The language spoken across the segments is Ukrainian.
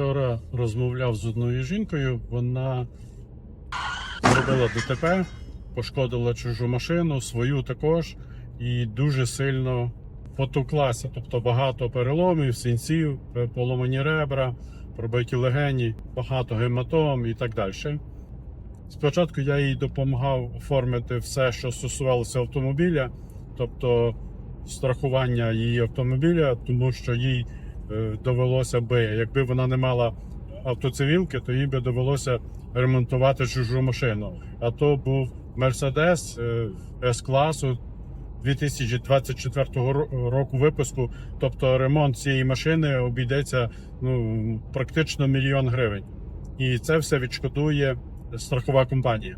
Вчора розмовляв з одною жінкою, вона зробила ДТП, пошкодила чужу машину, свою також, і дуже сильно потуклася. Тобто багато переломів, синців, поломані ребра, пробиті легені, багато гематом і так далі. Спочатку я їй допомагав оформити все, що стосувалося автомобіля, тобто страхування її автомобіля, тому що їй е, довелося би, якби вона не мала автоцивілки, то їй би довелося ремонтувати чужу машину. А то був Мерседес С-класу 2024 року випуску. Тобто ремонт цієї машини обійдеться ну, практично мільйон гривень. І це все відшкодує страхова компанія.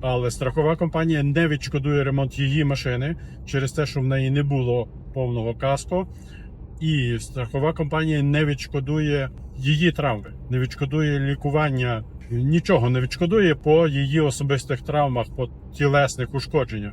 Але страхова компанія не відшкодує ремонт її машини через те, що в неї не було повного каско. І страхова компанія не відшкодує її травми, не відшкодує лікування, нічого не відшкодує по її особистих травмах, по тілесних ушкодженнях.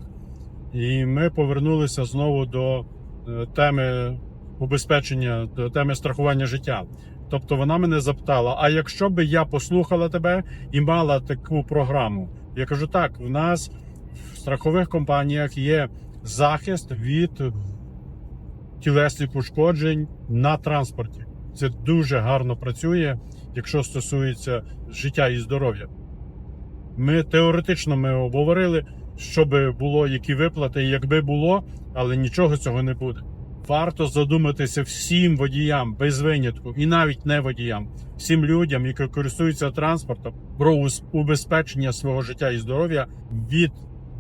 І ми повернулися знову до е, теми убезпечення, до теми страхування життя. Тобто вона мене запитала: а якщо би я послухала тебе і мала таку програму? Я кажу: так, в нас в страхових компаніях є захист від тілесних ушкоджень на транспорті. Це дуже гарно працює, якщо стосується життя і здоров'я. Ми теоретично ми обговорили, що би було, які виплати, якби було, але нічого цього не буде. Варто задуматися всім водіям без винятку, і навіть не водіям, всім людям, які користуються транспортом, про убезпечення свого життя і здоров'я від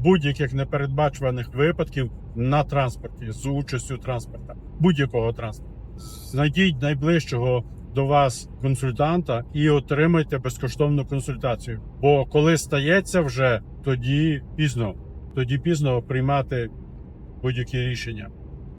будь-яких непередбачуваних випадків на транспорті з участю транспорта, будь-якого транспорту. Знайдіть найближчого до вас консультанта і отримайте безкоштовну консультацію. Бо коли стається вже, тоді пізно, тоді пізно приймати будь-які рішення.